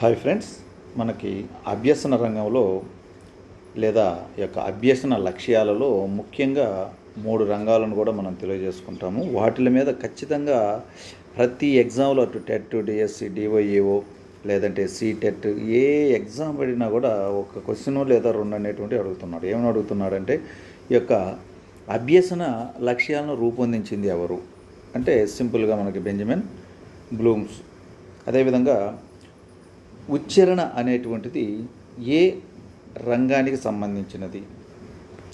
Hi friends మనకి అభ్యసన రంగంలో లేదా ఈ యొక్క అభ్యసన లక్ష్యాలలో ముఖ్యంగా మూడు రంగాలను కూడా మనం తెలియజేసుకుంటాము. వాటిల మీద ఖచ్చితంగా ప్రతి ఎగ్జామ్లో అటు టెట్ డిఎస్సి డివైఏఓ లేదంటే టెట్ ఏ ఎగ్జామ్ పడినా కూడా ఒక క్వశ్చన్ లేదా రెండు అనేటువంటి అడుగుతున్నాడు ఏమని అడుగుతున్నాడంటే ఈ యొక్క అభ్యసన లక్ష్యాలను రూపొందించింది ఎవరు? అంటే సింపుల్గా మనకి బెంజమిన్ బ్లూమ్స్. అదేవిధంగా ఉచ్చారణ అనేటువంటిది ఏ రంగానికి సంబంధించినది?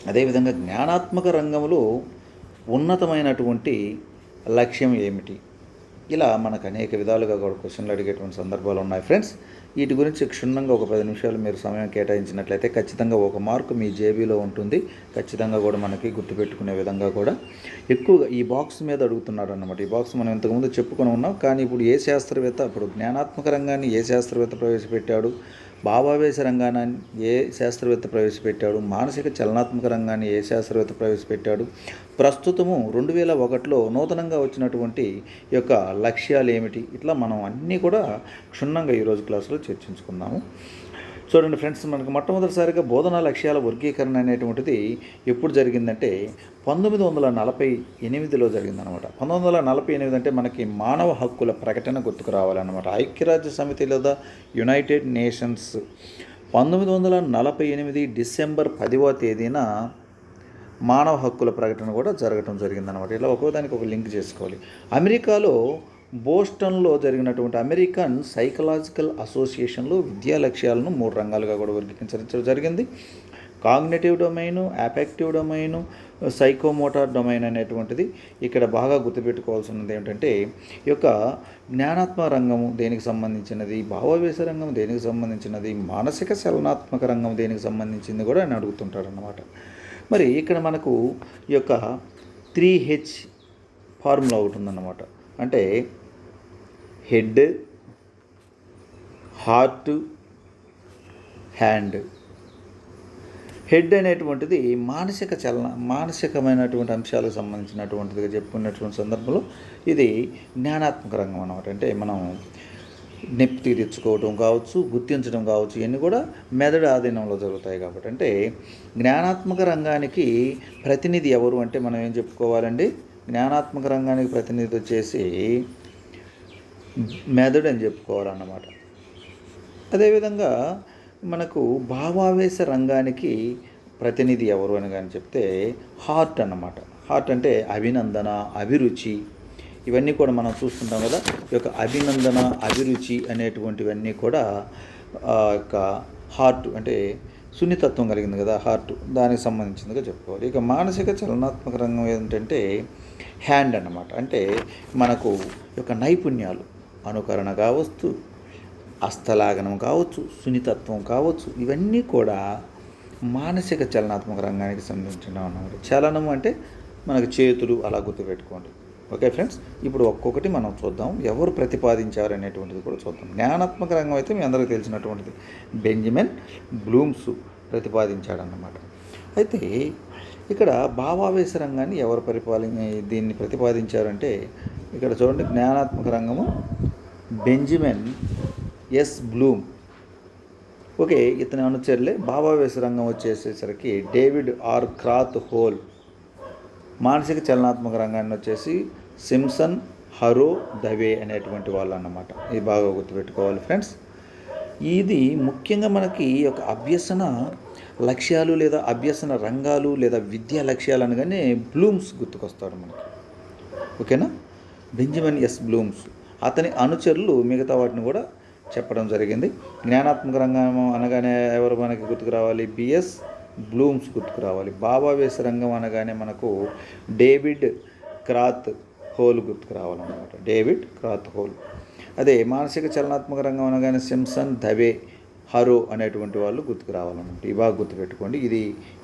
అదేవిధంగా జ్ఞానాత్మక రంగంలో ఉన్నతమైనటువంటి లక్ష్యం ఏమిటి? ఇలా మనకు అనేక విధాలుగా కూడా క్వశ్చన్లు అడిగేటువంటి సందర్భాలు ఉన్నాయి. ఫ్రెండ్స్ వీటి గురించి క్షుణ్ణంగా ఒక పది నిమిషాలు మీరు సమయం కేటాయించినట్లయితే ఖచ్చితంగా ఒక మార్కు మీ జేబీలో ఉంటుంది. ఖచ్చితంగా కూడా మనకి గుర్తుపెట్టుకునే విధంగా కూడా. ఎక్కువగా ఈ బాక్స్ మీద అడుగుతున్నాడు అన్నమాట ఈ బాక్స్ మనం ఇంతకుముందు చెప్పుకొని ఉన్నాం. కానీ ఇప్పుడు ఏ శాస్త్రవేత్త ఇప్పుడు జ్ఞానాత్మక రంగాన్ని ఏ శాస్త్రవేత్త ప్రవేశపెట్టాడు? భావావేశ రంగాన్ని ఏ శాస్త్రవేత్త ప్రవేశపెట్టాడు? మానసిక చలనాత్మక రంగాన్ని ఏ శాస్త్రవేత్త ప్రవేశపెట్టాడు? ప్రస్తుతము రెండు వేల ఒకటిలో నూతనంగా వచ్చినటువంటి యొక్క లక్ష్యాలు ఏమిటి ఇట్లా మనం అన్నీ కూడా క్షుణ్ణంగా ఈరోజు క్లాసులో చర్చించుకుందాము. చూడండి ఫ్రెండ్స్ మనకు మొట్టమొదటిసారిగా బోధనా లక్ష్యాల వర్గీకరణ అనేటువంటిది ఎప్పుడు జరిగిందంటే పంతొమ్మిది వందల నలభై ఎనిమిదిలో జరిగిందనమాట పంతొమ్మిది వందల నలభై ఎనిమిది అంటే మనకి మానవ హక్కుల ప్రకటన గుర్తుకు రావాలన్నమాట. ఐక్యరాజ్య సమితి లేదా యునైటెడ్ నేషన్స్. పంతొమ్మిది వందల నలభై ఎనిమిది డిసెంబర్ పదివ తేదీన మానవ హక్కుల ప్రకటన కూడా జరగటం జరిగిందనమాట ఇలా ఒక్కోదానికి ఒక లింక్ చేసుకోవాలి. అమెరికాలో బోస్టన్లో జరిగినటువంటి అమెరికన్ సైకలాజికల్ అసోసియేషన్లో విద్యా లక్ష్యాలను మూడు రంగాలుగా కూడా వర్గీకరించడం జరిగింది. Cognitive domain affective domain psychomotor domain అనేటువంటిది ఇక్కడ బాగా గుర్తుపెట్టుకోవాల్సినది ఏమిటంటే ఈ యొక్క జ్ఞానాత్మక రంగము దేనికి సంబంధించినది భావవేశ రంగం దేనికి సంబంధించినది మానసిక చలనాత్మక రంగం దేనికి సంబంధించింది కూడా ఆయన అడుగుతుంటారు మరి ఇక్కడ మనకు ఈ యొక్క త్రీ హెచ్ ఫార్ములా ఒకటి ఉందన్నమాట. అంటే హెడ్ హార్ట్ హ్యాండ్. హెడ్ అనేటువంటిది మానసిక చలన మానసికమైనటువంటి అంశాలకు సంబంధించినటువంటిదిగా చెప్పుకున్నటువంటి సందర్భంలో ఇది జ్ఞానాత్మక రంగం అనమాట అంటే మనం నెప్పి తెచ్చుకోవడం కావచ్చు గుర్తించడం కావచ్చు ఇవన్నీ కూడా మెదడు ఆధీనంలో జరుగుతాయి కాబట్టి. అంటే జ్ఞానాత్మక రంగానికి ప్రతినిధి ఎవరు అంటే మనం ఏం చెప్పుకోవాలండి? జ్ఞానాత్మక రంగానికి ప్రతినిధి వచ్చేసి మెదడు అని చెప్పుకోవాలన్నమాట. అదేవిధంగా మనకు భావావేశ రంగానికి ప్రతినిధి ఎవరు అని కానీ చెప్తే హార్ట్ అన్నమాట. హార్ట్ అంటే అభినందన అభిరుచి. ఇవన్నీ కూడా మనం చూస్తుంటాం కదా ఈ యొక్క అభినందన అభిరుచి అనేటువంటివన్నీ కూడా యొక్క హార్ట్ అంటే సున్నితత్వం కలిగింది కదా హార్ట్ దానికి సంబంధించిందిగా చెప్పుకోవాలి. ఇక మానసిక చలనాత్మక రంగం ఏంటంటే హ్యాండ్ అన్నమాట. అంటే మనకు యొక్క నైపుణ్యాలు అనుకరణ కావచ్చు హస్తలాగనం కావచ్చు సున్నితత్వం కావచ్చు ఇవన్నీ కూడా మానసిక చలనాత్మక రంగానికి సంబంధించిన అన్నమాట చలనం అంటే మనకు చేతులు అలా గుర్తుపెట్టుకోండి. Okay friends? ఇప్పుడు ఒక్కొక్కటి మనం చూద్దాం. ఎవరు ప్రతిపాదించారు అనేటువంటిది కూడా చూద్దాం. జ్ఞానాత్మక రంగం అయితే మీ అందరికీ తెలిసినటువంటిది. బెంజమిన్ బ్లూమ్స్ ప్రతిపాదించాడన్నమాట. అయితే ఇక్కడ భావావేశ రంగాన్ని ఎవరు పరిపాలి దీన్ని ప్రతిపాదించారంటే ఇక్కడ చూడండి జ్ఞానాత్మక రంగము. Benjamin yes Bloom. ఓకే ఇతని అనుచరులే. భావావేశ రంగం వచ్చేసేసరికి డేవిడ్ ఆర్ క్రాత్ హోల్. మానసిక చలనాత్మక రంగాన్ని వచ్చేసి సిమ్సన్ హరో దవే అనేటువంటి వాళ్ళు అన్నమాట ఇది బాగా గుర్తుపెట్టుకోవాలి ఫ్రెండ్స్. ఇది ముఖ్యంగా మనకి ఒక అభ్యసన లక్ష్యాలు లేదా అభ్యసన రంగాలు లేదా విద్యా లక్ష్యాలు అనగానే బ్లూమ్స్ గుర్తుకొస్తాడు మనకి. ఓకేనా? Benjamin S Bloom's. అతని అనుచరులు మిగతా వాటిని కూడా చెప్పడం జరిగింది. జ్ఞానాత్మక రంగం అనగానే ఎవరు మనకి గుర్తుకు రావాలి బిఎస్ బ్లూమ్స్ గుర్తుకు రావాలి భావావేశ రంగం అనగానే మనకు డేవిడ్ క్రాత్ హోల్ గుర్తుకు రావాలన్నమాట డేవిడ్ క్రాత్ హోల్. అదే మానసిక చలనాత్మక రంగం అనగానే సిమ్సన్ దవే హరో అనేటువంటి వాళ్ళు గుర్తుకు రావాలన్నమాట. ఇవి బాగా గుర్తుపెట్టుకోండి. ఇది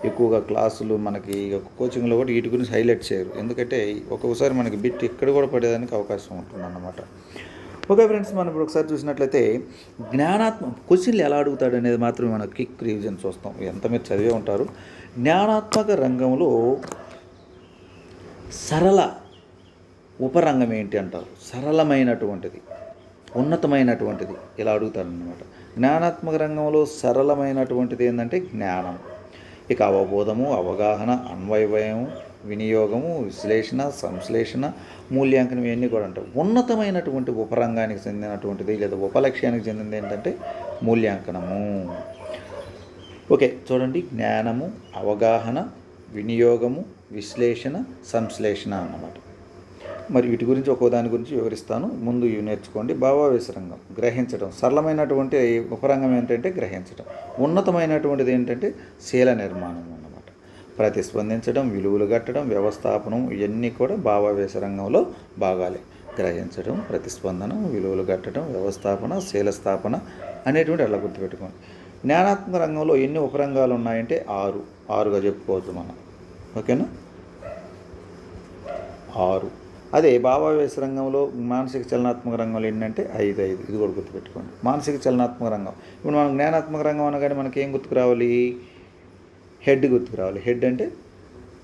ఎక్కువగా క్లాసులు మనకి కోచింగ్లో కూడా వీటి గురించి హైలైట్ చేయరు. ఎందుకంటే ఒక్కొక్కసారి మనకి బిట్ ఇక్కడ కూడా పడేదానికి అవకాశం ఉంటుందన్నమాట. ఓకే ఫ్రెండ్స్ మనం ఇప్పుడు ఒకసారి చూసినట్లయితే జ్ఞానాత్మక క్వశ్చన్లు ఎలా అడుగుతాడు అనేది మాత్రమే మనకి క్విక్ రివిజన్ చూస్తాం. ఎంత మీరు చదివే ఉంటారు. జ్ఞానాత్మక రంగంలో సరళ ఉపరంగం ఏంటి అంటారు? సరళమైనటువంటిది ఉన్నతమైనటువంటిది ఇలా అడుగుతారనమాట జ్ఞానాత్మక రంగంలో సరళమైనటువంటిది ఏంటంటే జ్ఞానం. ఇక అవబోధము అవగాహన అన్వయము వినియోగము విశ్లేషణ సంశ్లేషణ మూల్యాంకనం ఇవన్నీ కూడా అంటారు ఉన్నతమైనటువంటి ఉపరంగానికి చెందినటువంటిది లేదా ఉపలక్ష్యానికి చెందినది ఏంటంటే మూల్యాంకనము. ఓకే చూడండి. జ్ఞానము అవగాహన వినియోగము విశ్లేషణ సంశ్లేషణ అన్నమాట. మరి వీటి గురించి ఒక్కో దాని గురించి వివరిస్తాను. ముందు ఇవి నేర్చుకోండి. భావావేశ రంగం గ్రహించడం. సరళమైనటువంటి ఉపరంగం ఏంటంటే గ్రహించడం. ఉన్నతమైనటువంటిది ఏంటంటే శీల నిర్మాణం అన్నమాట. ప్రతిస్పందించడం విలువలు కట్టడం వ్యవస్థాపనం ఇవన్నీ కూడా భావావేశ రంగంలో భాగాలే. గ్రహించడం ప్రతిస్పందన విలువలు కట్టడం వ్యవస్థాపన శీల స్థాపన అనేటువంటి అలా గుర్తుపెట్టుకోండి. జ్ఞానాత్మక రంగంలో ఎన్ని ఉపరంగాలు ఉన్నాయంటే ఆరు. ఆరుగా చెప్పుకోవచ్చు మనం. ఓకేనా? ఆరు. అదే భావావేశ రంగంలో మానసిక చలనాత్మక రంగంలో ఏంటంటే ఐదు ఐదు. ఇది కూడా గుర్తుపెట్టుకోండి. మానసిక చలనాత్మక రంగం. ఇప్పుడు మనం జ్ఞానాత్మక రంగం అనగానే మనకి ఏం గుర్తుకు రావాలి? హెడ్ గుర్తుకు రావాలి. హెడ్ అంటే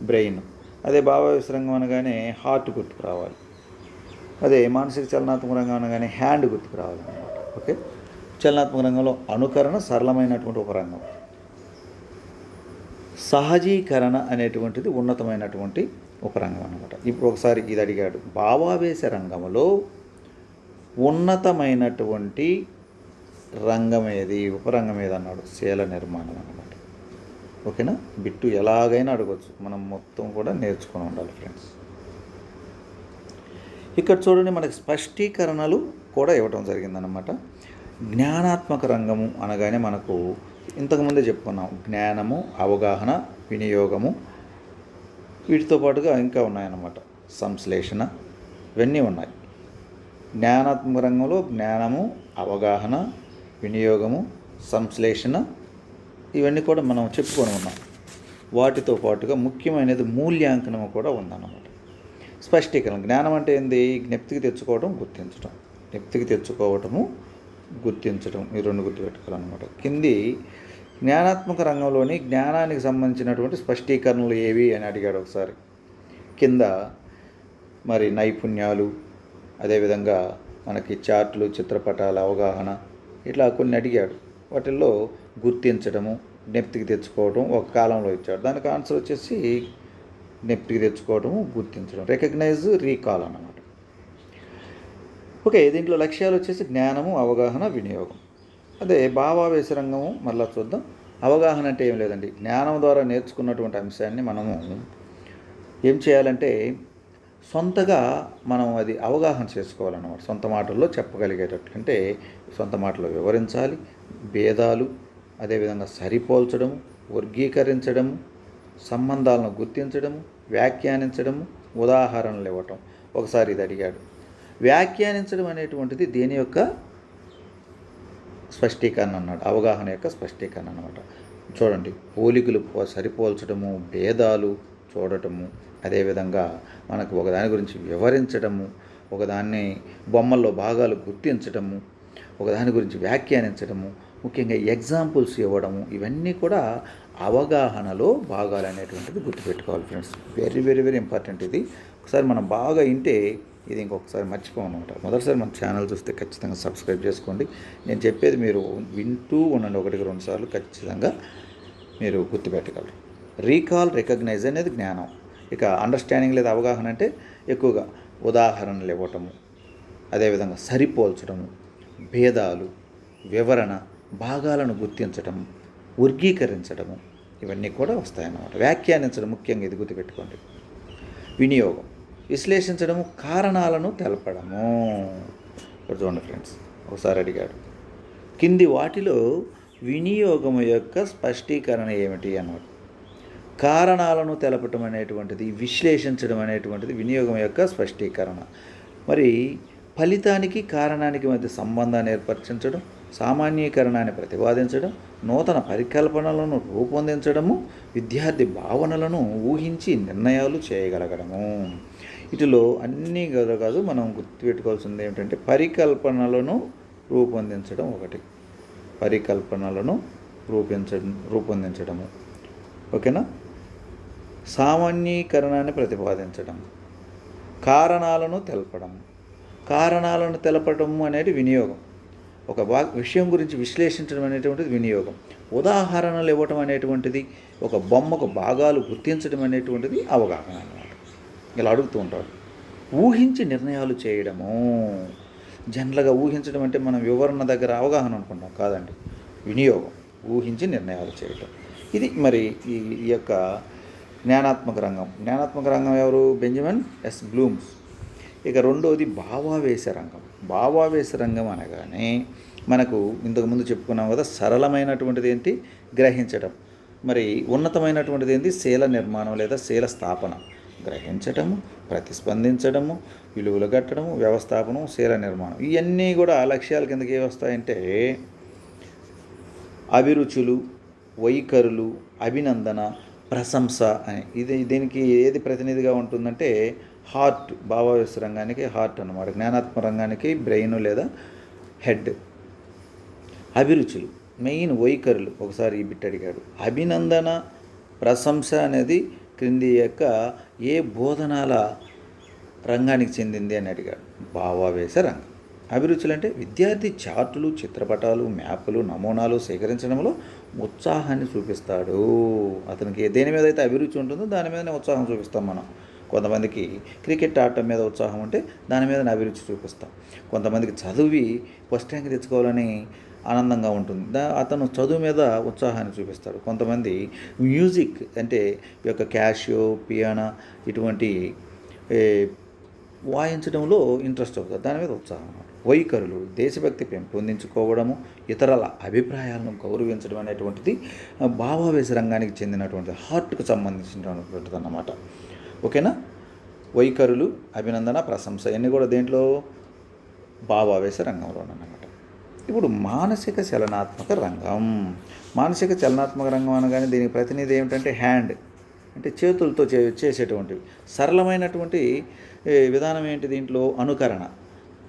బ్రెయిన్. అదే భావావేశ రంగం అనగానే హార్ట్ గుర్తుకు రావాలి. అదే మానసిక చలనాత్మక రంగం అనగానే హ్యాండ్ గుర్తుకు రావాలి ఓకే? చలనాత్మక రంగంలో అనుకరణ సరళమైనటువంటి ఒక రంగం. సహజీకరణ అనేటువంటిది ఉన్నతమైనటువంటి ఒక రంగం అనమాట ఇప్పుడు ఒకసారి ఇది అడిగాడు. భావావేశ రంగంలో ఉన్నతమైనటువంటి రంగం ఏది? ఉపరంగం ఏది? అన్నాడు. శీల నిర్మాణం అనమాట ఓకేనా? బిట్టు ఎలాగైనా అడగచ్చు. మనం మొత్తం కూడా నేర్చుకొని ఉండాలి ఫ్రెండ్స్. ఇక్కడ చూడండి మనకి స్పష్టీకరణలు కూడా ఇవ్వటం జరిగిందనమాట జ్ఞానాత్మక రంగము అనగానే మనకు ఇంతకుముందే చెప్పుకున్నాం. జ్ఞానము అవగాహన వినియోగము వీటితో పాటుగా ఇంకా ఉన్నాయన్నమాట. సంశ్లేషణ ఇవన్నీ ఉన్నాయి. జ్ఞానాత్మక రంగంలో జ్ఞానము అవగాహన వినియోగము సంశ్లేషణ ఇవన్నీ కూడా మనం చెప్పుకొని ఉన్నాం. వాటితో పాటుగా ముఖ్యమైనది మూల్యాంకనము కూడా ఉందన్నమాట. స్పష్టీకరణ జ్ఞానం అంటే ఏంది? జ్ఞప్తికి తెచ్చుకోవడం గుర్తించడం జ్ఞప్తికి తెచ్చుకోవటము గుర్తించడం ఈ రెండు గుర్తుపెట్టుకోవాలన్నమాట. కింది జ్ఞానాత్మక రంగంలోని జ్ఞానానికి సంబంధించినటువంటి స్పష్టీకరణలు ఏవి అని అడిగాడు ఒకసారి. కింద మరి నైపుణ్యాలు అదేవిధంగా మనకి చార్ట్లు చిత్రపటాల అవగాహన ఇట్లా కొన్ని అడిగాడు. వాటిల్లో గుర్తించడము జ్ఞప్తికి తెచ్చుకోవడం ఒక కాలంలో ఇచ్చాడు. దానికి ఆన్సర్ వచ్చేసి జ్ఞప్తికి తెచ్చుకోవడము గుర్తించడం రికగ్నైజ్ రీకాల్ అన్నమాట. ఓకే దీంట్లో లక్ష్యాలు వచ్చేసి జ్ఞానము అవగాహన వినియోగం. అదే భావావేశ రంగము మరలా చూద్దాం. అవగాహన అంటే ఏం లేదండి. జ్ఞానం ద్వారా నేర్చుకున్నటువంటి అంశాన్ని మనము ఏం చేయాలంటే సొంతగా మనం అది అవగాహన చేసుకోవాలన్నమాట. సొంత మాటల్లో చెప్పగలిగేటట్లు. అంటే సొంత మాటలో వివరించాలి. భేదాలు అదేవిధంగా సరిపోల్చడము వర్గీకరించడము సంబంధాలను గుర్తించడము వ్యాఖ్యానించడము ఉదాహరణలు ఇవ్వటం. ఒకసారి ఇది అడిగాడు. వ్యాఖ్యానించడం అనేటువంటిది దేని యొక్క స్పష్టీకరణ అన్నాడు అవగాహన యొక్క స్పష్టీకరణ అన్నమాట చూడండి పోలికలు సరిపోల్చడము భేదాలు చూడటము అదేవిధంగా మనకు ఒకదాని గురించి వివరించడము ఒకదాన్ని బొమ్మల్లో భాగాలు గుర్తించడము ఒకదాని గురించి వ్యాఖ్యానించడము ముఖ్యంగా ఎగ్జాంపుల్స్ ఇవ్వడము ఇవన్నీ కూడా అవగాహనలో భాగాలు అనేటువంటిది గుర్తుపెట్టుకోవాలి friends. Very very very important ఇది. ఒకసారి మనం బాగా వింటే ఇది ఇంకొకసారి మర్చిపోమన్నమాట. మొదటిసారి మన ఛానల్ చూస్తే ఖచ్చితంగా సబ్స్క్రైబ్ చేసుకోండి. నేను చెప్పేది మీరు వింటూ ఉండండి ఒకటికి రెండు సార్లు. ఖచ్చితంగా మీరు గుర్తుపెట్టగలరు రీకాల్ రికగ్నైజ్ అనేది జ్ఞానం. ఇక అండర్స్టాండింగ్ లేదా అవగాహన అంటే ఎక్కువగా ఉదాహరణలు ఇవ్వటము అదేవిధంగా సరిపోల్చడము భేదాలు వివరణ భాగాలను గుర్తించటం వర్గీకరించడము ఇవన్నీ కూడా వస్తాయన్నమాట. వ్యాఖ్యానించడం ముఖ్యంగా ఇది గుర్తుపెట్టుకోండి. వినియోగం. విశ్లేషించడము కారణాలను తెలపడము. ఇప్పుడు చూడండి ఫ్రెండ్స్ ఒకసారి అడిగాడు కింది వాటిలో వినియోగం యొక్క స్పష్టీకరణ ఏమిటి అన్నాడు. కారణాలను తెలపటం అనేటువంటిది విశ్లేషించడం అనేటువంటిది వినియోగం యొక్క స్పష్టీకరణ. మరి ఫలితానికి కారణానికి మధ్య సంబంధాన్ని ఏర్పరచించడం సామాన్యీకరణాన్ని ప్రతిపాదించడం నూతన పరికల్పనలను రూపొందించడము విద్యార్థి భావనలను ఊహించి నిర్ణయాలు చేయగలగడము. వీటిలో అన్నీ కదా కాదు మనం గుర్తుపెట్టుకోవాల్సింది ఏమిటంటే పరికల్పనలను రూపొందించడం ఒకటి. పరికల్పనలను రూపించడం రూపొందించడము. ఓకేనా? సామాన్యీకరణాన్ని ప్రతిపాదించడం. కారణాలను తెలపడం. కారణాలను తెలపడం అనేది వినియోగం. ఒక వా విషయం గురించి విశ్లేషించడం అనేటువంటిది వినియోగం. ఉదాహరణలు ఇవ్వటం అనేటువంటిది ఒక బొమ్మకు భాగాలు గుర్తించడం అనేటువంటిది అవగాహన. అన్నమాట ఇలా అడుగుతూ ఉంటాడు ఊహించి నిర్ణయాలు చేయడము. జనరల్గా ఊహించడం అంటే మనం వివరణ దగ్గర అవగాహన అనుకుంటాం కాదండి. వినియోగం. ఊహించి నిర్ణయాలు చేయటం. ఇది మరి ఈ ఈ యొక్క జ్ఞానాత్మక రంగం. జ్ఞానాత్మక రంగం ఎవరు? Benjamin S Bloom's. ఇక రెండోది భావావేశ రంగం. భావావేశ రంగం అనగానే మనకు ఇంతకుముందు చెప్పుకున్నాం కదా సరళమైనటువంటిది ఏంటి? గ్రహించడం మరి ఉన్నతమైనటువంటిది ఏంటి శీల నిర్మాణం లేదా శీల స్థాపన. గ్రహించటము ప్రతిస్పందించడము విలువలు కట్టడము వ్యవస్థాపనం శీల నిర్మాణం. ఇవన్నీ కూడా లక్ష్యాల కిందకి ఏ వస్తాయంటే అభిరుచులు వైఖరులు అభినందన ప్రశంస అని. ఇది దీనికి ఏది ప్రతినిధిగా ఉంటుందంటే హార్ట్ భావావేశ రంగానికి హార్ట్ అన్నమాట. జ్ఞానాత్మ రంగానికి బ్రెయిన్ లేదా హెడ్. అభిరుచులు మెయిన్ వైఖరులు. ఒకసారి ఈ బిట్ అడిగాడు. అభినందన ప్రశంస అనేది క్రింది యొక్క ఏ బోధనాల రంగానికి చెందింది అని అడిగాడు. భావావేశ రంగం. అభిరుచులు అంటే విద్యార్థి చార్టులు చిత్రపటాలు మ్యాపులు నమూనాలు సేకరించడంలో ఉత్సాహాన్ని చూపిస్తాడు. అతనికి దేని మీద అయితే అభిరుచి ఉంటుందో దాని మీదనే ఉత్సాహం చూపిస్తాం మనం. కొంతమందికి క్రికెట్ ఆడటం మీద ఉత్సాహం ఉంటే దాని మీద అభిరుచి చూపిస్తాం. కొంతమందికి చదివి ఫస్ట్ ర్యాంక్ తెచ్చుకోవాలని ఆనందంగా ఉంటుంది. దా అతను చదువు మీద ఉత్సాహాన్ని చూపిస్తాడు. కొంతమంది మ్యూజిక్ అంటే ఈ యొక్క క్యాషియో పియానా ఇటువంటి వాయించడంలో ఇంట్రెస్ట్ అవుతుంది దాని మీద ఉత్సాహం వైఖరులు దేశభక్తి పెంపొందించుకోవడము ఇతరుల అభిప్రాయాలను గౌరవించడం అనేటువంటిది భావావేశ రంగానికి చెందినటువంటి హార్ట్కు సంబంధించినటువంటిది అన్నమాట. ఓకేనా? వైఖరులు అభినందన ప్రశంస ఇవన్నీ కూడా దేంట్లో? భావావేశ రంగంలో అన్నమాట ఇప్పుడు మానసిక చలనాత్మక రంగం. మానసిక చలనాత్మక రంగం అనగానే దీనికి ప్రతినిధి ఏమిటంటే హ్యాండ్ అంటే చేతులతో చే చేసేటువంటివి. సరళమైనటువంటి విధానం ఏంటి దీంట్లో? అనుకరణ.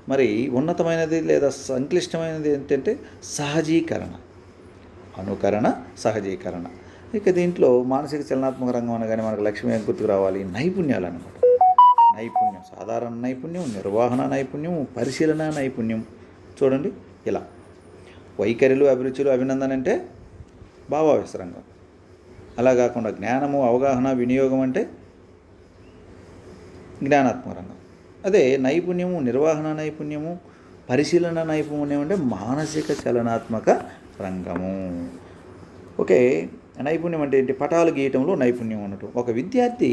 మరి ఉన్నతమైనది లేదా సంక్లిష్టమైనది ఏంటంటే సహజీకరణ. అనుకరణ సహజీకరణ. ఇక దీంట్లో మానసిక చలనాత్మక రంగం అనగానే మనకు లక్ష్మీ గుర్తుకు రావాలి? నైపుణ్యాలు అనమాట నైపుణ్యం సాధారణ నైపుణ్యం నిర్వహణ నైపుణ్యం పరిశీలన నైపుణ్యం. చూడండి. ఇలా. వైఖరులు అభిరుచులు అభినందన అంటే భావావేశ రంగం అలా కాకుండా జ్ఞానము అవగాహన వినియోగం అంటే జ్ఞానాత్మక రంగం. అదే నైపుణ్యము నిర్వహణ నైపుణ్యము పరిశీలన నైపుణ్యం అంటే మానసిక చలనాత్మక రంగము. ఓకే నైపుణ్యం అంటే ఏంటి? పటాలు గీయటంలో నైపుణ్యం ఉండటం ఒక విద్యార్థి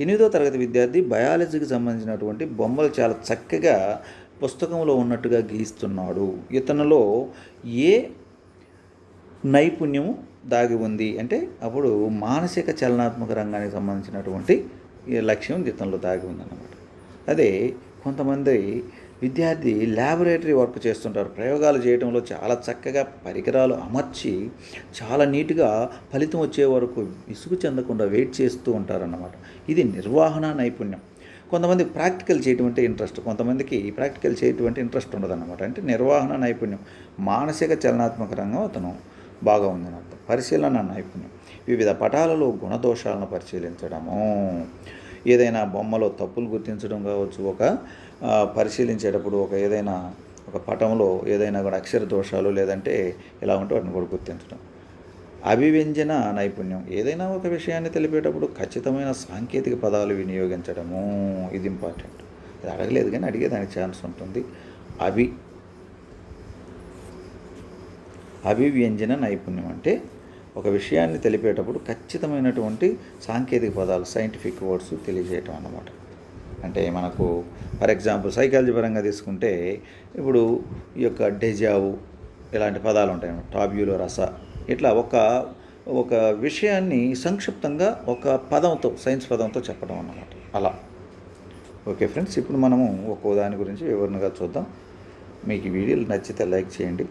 ఎనిమిదో తరగతి విద్యార్థి బయాలజీకి సంబంధించినటువంటి బొమ్మలు చాలా చక్కగా పుస్తకంలో ఉన్నట్టుగా గీస్తున్నాడు. ఇతనిలో ఏ నైపుణ్యము దాగి ఉంది? అంటే అప్పుడు మానసిక చలనాత్మక రంగానికి సంబంధించినటువంటి లక్ష్యం ఇతనిలో దాగి ఉందన్నమాట. అదే కొంతమంది విద్యార్థి ల్యాబొరేటరీ వర్క్ చేస్తుంటారు. ప్రయోగాలు చేయడంలో చాలా చక్కగా పరికరాలు అమర్చి చాలా నీట్గా ఫలితం వచ్చే వరకు విసుగు చెందకుండా వెయిట్ చేస్తూ ఉంటారన్నమాట. ఇది నిర్వహణ నైపుణ్యం. కొంతమంది ప్రాక్టికల్ చేయటం అంటే ఇంట్రెస్ట్. కొంతమందికి ప్రాక్టికల్ చేయటం అంటే ఇంట్రెస్ట్ ఉండదన్నమాట. అంటే నిర్వహణ నైపుణ్యం. మానసిక చలనాత్మక రంగం అతను బాగా ఉందని అర్థం పరిశీలన నైపుణ్యం. వివిధ పటాలలో గుణదోషాలను పరిశీలించడము. ఏదైనా బొమ్మలో తప్పులు గుర్తించడం కావచ్చు ఒక పరిశీలించేటప్పుడు ఒక ఏదైనా ఒక పటంలో ఏదైనా కూడా అక్షర దోషాలు లేదంటే ఇలా ఉంటే వాటిని కూడా గుర్తించడం. అభివ్యంజన నైపుణ్యం. ఏదైనా ఒక విషయాన్ని తెలిపేటప్పుడు ఖచ్చితమైన సాంకేతిక పదాలు వినియోగించడము ఇది ఇంపార్టెంట్. ఇది అడగలేదు కానీ అడిగేదానికి ఛాన్స్ ఉంటుంది. అభి అభివ్యంజన నైపుణ్యం అంటే ఒక విషయాన్ని తెలిపేటప్పుడు ఖచ్చితమైనటువంటి సాంకేతిక పదాలు సైంటిఫిక్ వర్డ్స్ తెలియజేయటం అన్నమాట. అంటే మనకు ఫర్ ఎగ్జాంపుల్ సైకాలజీ పరంగా తీసుకుంటే ఇప్పుడు ఈ యొక్క డెజావు ఇలాంటి పదాలు ఉంటాయి. టాబ్యూలో రస ఇట్లా ఒక ఒక విషయాన్ని సంక్షిప్తంగా ఒక పదంతో సైన్స్ పదంతో చెప్పడం అన్నమాట. అలా. ఓకే ఫ్రెండ్స్ ఇప్పుడు మనము ఒక్కో దాని గురించి వివరణగా చూద్దాం. మీకు ఈ వీడియోలు నచ్చితే లైక్ చేయండి.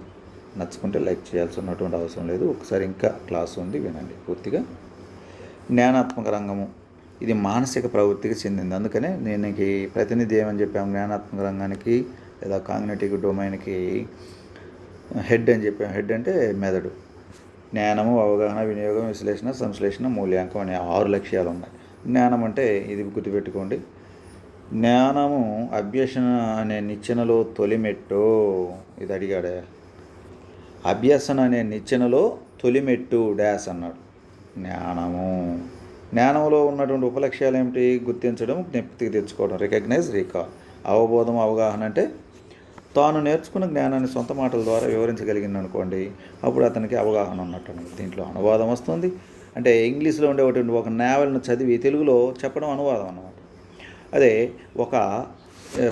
నచ్చుకుంటే లైక్ చేయాల్సి ఉన్నటువంటి అవసరం లేదు. ఒకసారి ఇంకా క్లాస్ ఉంది వినండి పూర్తిగా. జ్ఞానాత్మక రంగము. ఇది మానసిక ప్రవృత్తికి చెందింది. అందుకనే నేను ఈ ప్రతినిధి ఏమని చెప్పాము? జ్ఞానాత్మక రంగానికి లేదా కాగ్నేటివ్ డొమైన్కి హెడ్ అని చెప్పాము. హెడ్ అంటే మెదడు. జ్ఞానము అవగాహన వినియోగం విశ్లేషణ సంశ్లేషణ మూల్యాంకం అనే ఆరు లక్ష్యాలు ఉన్నాయి జ్ఞానం అంటే ఇది గుర్తుపెట్టుకోండి. జ్ఞానము అభ్యసన అనే నిచ్చెనలో తొలిమెట్టు. ఇది అడిగాడే. అభ్యసన అనే నిచ్చెనలో తొలిమెట్టు డాష్ అన్నాడు. జ్ఞానము. జ్ఞానంలో ఉన్నటువంటి ఉపలక్ష్యాలు ఏమిటి? గుర్తించడం జ్ఞప్తికి తెచ్చుకోవడం. Recognise recall. అవబోధం అవగాహన అంటే తాను నేర్చుకున్న జ్ఞానాన్ని సొంత మాటల ద్వారా వివరించగలిగింది అనుకోండి అప్పుడు అతనికి అవగాహన ఉన్నట్టు దీంట్లో అనువాదం వస్తుంది. అంటే ఇంగ్లీష్లో ఉండేటువంటి ఒక నావెల్ను చదివి తెలుగులో చెప్పడం అనువాదం అన్నమాట. అదే ఒక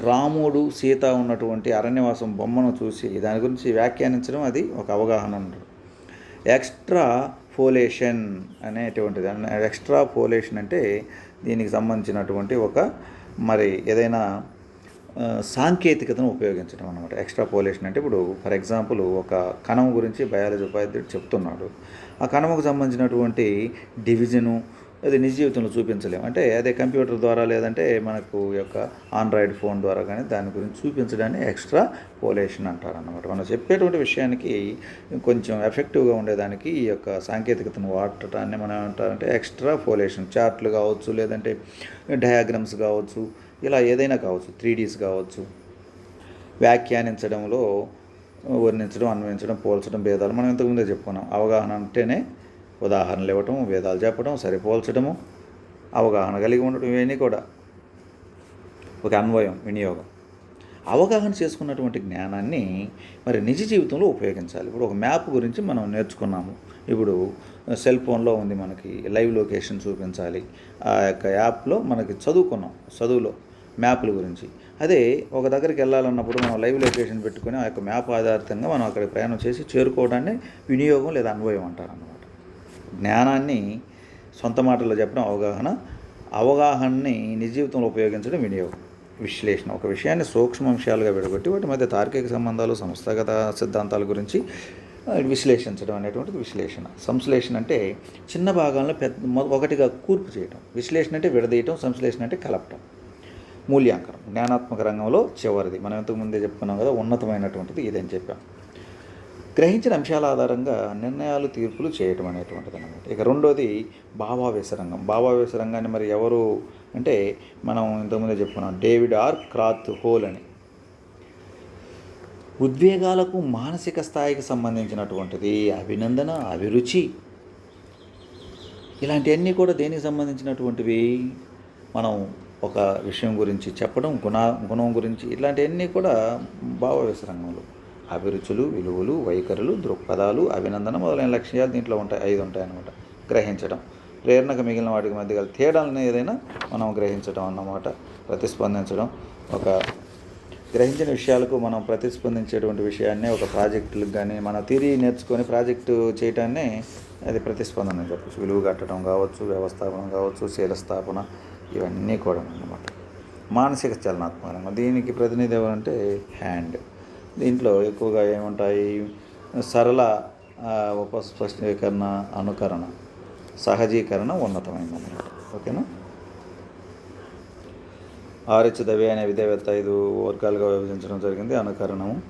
రాముడు సీత ఉన్నటువంటి అరణ్యవాసం బొమ్మను చూసి దాని గురించి వ్యాఖ్యానించడం అది ఒక అవగాహన అంటారు ఎక్స్ట్రా ఫోలేషన్ అనేటువంటిది ఎక్స్ట్రా ఫోలేషన్ అంటే దీనికి సంబంధించినటువంటి ఒక మరి ఏదైనా సాంకేతికతను ఉపయోగించడం అనమాట ఎక్స్ట్రా పోలేషన్ అంటే ఇప్పుడు ఫర్ ఎగ్జాంపుల్ ఒక కణం గురించి బయాలజీ ఉపాధ్యాయుడు చెప్తున్నాడు. ఆ కణముకు సంబంధించినటువంటి డివిజను అది నిజ జీవితంలో చూపించలేము. అంటే అదే కంప్యూటర్ ద్వారా లేదంటే మనకు ఈ యొక్క ఆండ్రాయిడ్ ఫోన్ ద్వారా కానీ దాని గురించి చూపించడాన్ని ఎక్స్ట్రా పోలేషన్ అంటారన్నమాట. మనం చెప్పేటువంటి విషయానికి కొంచెం ఎఫెక్టివ్గా ఉండేదానికి ఈ యొక్క సాంకేతికతను వాడటాన్ని మనం ఏమంటారంటే ఎక్స్ట్రా పోలేషన్. చార్ట్లు కావచ్చు లేదంటే డయాగ్రామ్స్ కావచ్చు ఇలా ఏదైనా కావచ్చు త్రీ డీస్ కావచ్చు. వ్యాఖ్యానించడంలో వర్ణించడం అన్వయించడం పోల్చడం భేదాలు మనం ఇంతకుముందే చెప్పుకున్నాం. అవగాహన అంటేనే ఉదాహరణలు ఇవ్వటం వేదాలు చెప్పడం సరిపోల్చడము అవగాహన కలిగి ఉండటం ఇవన్నీ కూడా ఒక అన్వయం వినియోగం. అవగాహన చేసుకున్నటువంటి జ్ఞానాన్ని మరి నిజ జీవితంలో ఉపయోగించాలి. ఇప్పుడు ఒక మ్యాప్ గురించి మనం నేర్చుకున్నాము. ఇప్పుడు సెల్ ఫోన్లో ఉంది మనకి లైవ్ లొకేషన్ చూపించాలి. ఆ యొక్క యాప్లో మనకి చదువుకున్నాం చదువులో మ్యాప్ల గురించి. అదే ఒక దగ్గరికి వెళ్ళాలన్నప్పుడు మనం లైవ్ లొకేషన్ పెట్టుకుని ఆ యొక్క మ్యాప్ ఆధారితంగా మనం అక్కడ ప్రయాణం చేసి చేరుకోవడాన్ని వినియోగం లేదా అన్వయం అంటారు అన్నమాట జ్ఞానాన్ని సొంత మాటల్లో చెప్పడం అవగాహన అవగాహనని నిజ జీవితంలో ఉపయోగించడం వినియోగం విశ్లేషణ. ఒక విషయాన్ని సూక్ష్మ అంశాలుగా విడగొట్టి వాటి మధ్య తార్కిక సంబంధాలు సంస్థాగత సిద్ధాంతాల గురించి విశ్లేషించడం అనేటువంటిది విశ్లేషణ. సంశ్లేషణ అంటే చిన్న భాగాలను పెద్ద ఒకటిగా కూర్పు చేయడం విశ్లేషణ అంటే విడదీయటం సంశ్లేషణ అంటే కలపటం. మూల్యాంకనం. జ్ఞానాత్మక రంగంలో చివరిది. మనం ఇంతకుముందే చెప్పుకున్నాం కదా ఉన్నతమైనటువంటిది ఇదని చెప్పాం. గ్రహించిన అంశాల ఆధారంగా నిర్ణయాలు తీర్పులు చేయటం అనేటువంటిది అనమాట ఇక రెండోది భావావేశ రంగం. భావావేశ రంగాన్ని మరి ఎవరు అంటే మనం ఇంతకుముందే చెప్పుకున్నాం డేవిడ్ ఆర్ క్రాత్ హోల్ అని. ఉద్వేగాలకు మానసిక స్థాయికి సంబంధించినటువంటిది అభినందన అభిరుచి ఇలాంటివన్నీ కూడా దేనికి సంబంధించినటువంటివి? మనం ఒక విషయం గురించి చెప్పడం గుణ గుణం గురించి ఇట్లాంటివన్నీ కూడా భావవేశ రంగంలో. అభిరుచులు విలువలు వైఖరులు దృక్పథాలు అభినందన మొదలైన లక్ష్యాలు దీంట్లో ఉంటాయి. ఐదు ఉంటాయన్నమాట గ్రహించడం ప్రేరణకు మిగిలిన వాటికి మధ్య గల తేడాలని ఏదైనా మనం గ్రహించడం అన్నమాట. ప్రతిస్పందించడం. ఒక గ్రహించిన విషయాలకు మనం ప్రతిస్పందించేటువంటి విషయాన్ని ఒక ప్రాజెక్టులకు కానీ మన తీరి నేర్చుకొని ప్రాజెక్టు చేయటాన్ని అది ప్రతిస్పందన అని చెప్పచ్చు. విలువ కట్టడం కావచ్చు వ్యవస్థాపన కావచ్చు శీలస్థాపన ఇవన్నీ కూడా అన్నమాట. మానసిక చలనాత్మకంగా దీనికి ప్రతినిధి ఎవరంటే హ్యాండ్. దీంట్లో ఎక్కువగా ఏముంటాయి? సరళ ఉపస్పష్టీకరణ అనుకరణ సహజీకరణ ఉన్నతమైనది. అన్నమాట ఓకేనా? ఆరిచ దవి అనే విద్యావేత్త ఐదు వర్గాలుగా విభజించడం జరిగింది. అనుకరణము.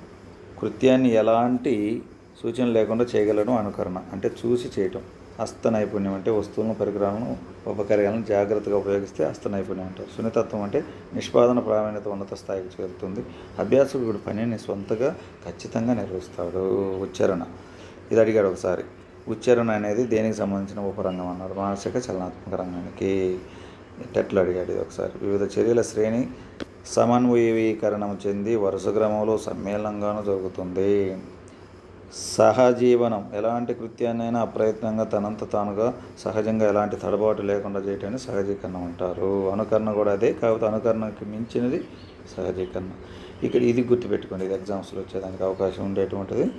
కృత్యాన్ని ఎలాంటి సూచన లేకుండా చేయగలడం? అనుకరణ. అంటే చూసి చేయటం. హస్త నైపుణ్యం అంటే వస్తువులను పరికరాలను ఉపకరణాలను జాగ్రత్తగా ఉపయోగిస్తే హస్త నైపుణ్యం అంటారు. సున్నితత్వం అంటే నిష్పాదన ప్రావీణ్యత ఉన్నత స్థాయికి చేరుతుంది. అభ్యాసకుడు పనిని సొంతగా ఖచ్చితంగా నిర్వహిస్తాడు. ఉచ్చారణ. ఇది అడిగాడు ఒకసారి. ఉచ్చారణ అనేది దేనికి సంబంధించిన ఉపరంగం అన్నారు. మానసిక చలనాత్మక రంగానికి. టెట్లు అడిగాడు ఇది ఒకసారి. వివిధ చర్యల శ్రేణి సమన్వయీకరణం చెంది వరుస క్రమంలో సమ్మేళనంగాను జరుగుతుంది. సహజీవనం. ఎలాంటి కృత్యాన్నైనా అప్రయత్నంగా తనంత తానుగా సహజంగా ఎలాంటి తడబాటు లేకుండా చేయటాన్ని సహజీకరణం అంటారు. అనుకరణ కూడా అదే. కాకపోతే అనుకరణకి మించినది సహజీకరణ. ఇక్కడ ఇది గుర్తుపెట్టుకోండి. ఇది ఎగ్జామ్స్లో వచ్చేదానికి అవకాశం ఉండేటువంటిది.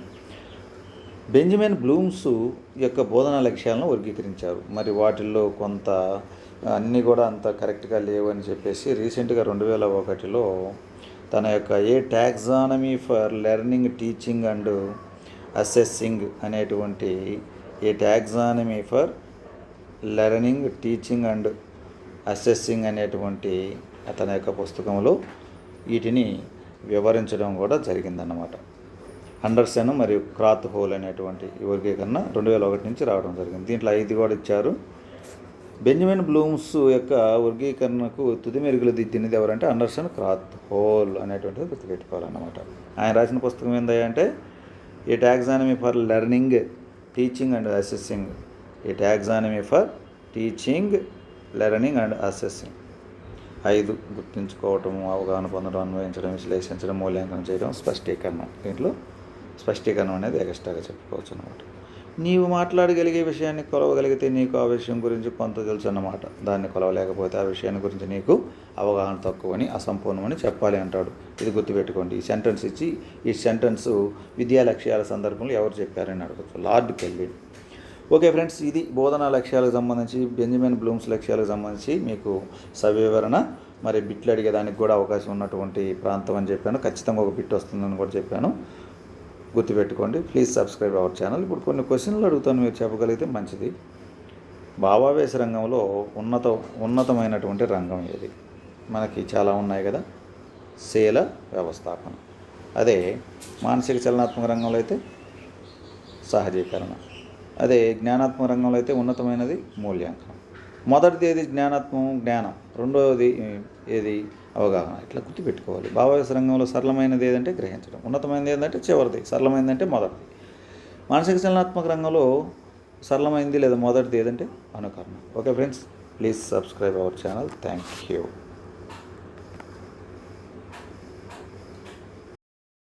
బెంజమిన్ బ్లూమ్స్ యొక్క బోధనా లక్ష్యాలను వర్గీకరించారు. మరి వాటిల్లో కొంత అన్నీ కూడా అంత కరెక్ట్గా లేవు అని చెప్పేసి రీసెంట్గా రెండు వేల ఒకటిలో తన యొక్క a taxonomy for learning teaching and assessing అనేటువంటి a taxonomy for learning teaching and assessing అనేటువంటి అతని యొక్క పుస్తకంలో వీటిని వివరించడం కూడా జరిగిందన్నమాట. అండర్సన్ మరియు క్రాత్ హోల్ అనేటువంటి వర్గీకరణ రెండు వేల ఒకటి నుంచి రావడం జరిగింది. దీంట్లో ఐదు కూడా ఇచ్చారు. బెంజమిన్ బ్లూమ్స్ యొక్క వర్గీకరణకు తుది మెరుగులు దిద్దినది ఎవరంటే అండర్సన్ క్రాత్ హోల్ అనేటువంటిది గుర్తుపెట్టుకోవాలన్నమాట. ఆయన రాసిన పుస్తకం ఏంటంటే a taxonomy for learning teaching and assessing a taxonomy for teaching learning and assessing ఐదు గుర్తుంచుకోవటం అవగాహన పొందడం అన్వయించడం విశ్లేషించడం మూల్యాంకనం చేయడం స్పష్టీకరణ. దీంట్లో స్పష్టీకరణం అనేది ఎక్స్ట్రాగా చెప్పుకోవచ్చు అన్నమాట. నీవు మాట్లాడగలిగే విషయాన్ని కొలవగలిగితే నీకు ఆ విషయం గురించి కొంత తెలుసు అన్నమాట. దాన్ని కొలవలేకపోతే ఆ విషయాన్ని గురించి నీకు అవగాహన తక్కువని అసంపూర్ణమని చెప్పాలి అంటాడు. ఇది గుర్తుపెట్టుకోండి. ఈ సెంటెన్స్ ఇచ్చి ఈ సెంటెన్స్ విద్యా లక్ష్యాల సందర్భంలో ఎవరు చెప్పారని అడగచ్చు. Lord kelvin. ఓకే ఫ్రెండ్స్ ఇది బోధనా లక్ష్యాలకు సంబంధించి బెంజమిన్ బ్లూమ్స్ లక్ష్యాలకు సంబంధించి మీకు సవివరణ మరి బిట్లు అడిగేదానికి కూడా అవకాశం ఉన్నటువంటి ప్రాంతం అని చెప్పాను. ఖచ్చితంగా ఒక బిట్ వస్తుందని కూడా చెప్పాను. గుర్తుపెట్టుకోండి. Please subscribe our channel. ఇప్పుడు కొన్ని క్వశ్చన్లు అడుగుతాను మీరు చెప్పగలిగితే మంచిది. భావావేశ రంగంలో ఉన్నత ఉన్నతమైనటువంటి రంగం ఏది? మనకి చాలా ఉన్నాయి కదా. శీల వ్యవస్థాపన. అదే మానసిక చలనాత్మక రంగంలో అయితే సహజీకరణ. అదే జ్ఞానాత్మక రంగంలో అయితే ఉన్నతమైనది మూల్యాంకనం. మొదటిది ఏది? జ్ఞానాత్మకం జ్ఞానం. రెండవది ఏది? అవగాహన. ఇట్లా గుర్తుపెట్టుకోవాలి. భావావేశ రంగంలో సరళమైనది ఏదంటే గ్రహించడం. ఉన్నతమైనది ఏంటంటే చివరిది. సరళమైనది అంటే మొదటిది. మానసిక చలనాత్మక రంగంలో సరళమైంది లేదా మొదటిది ఏదంటే అనుకరణ. Okay friends please subscribe our channel. Thank you.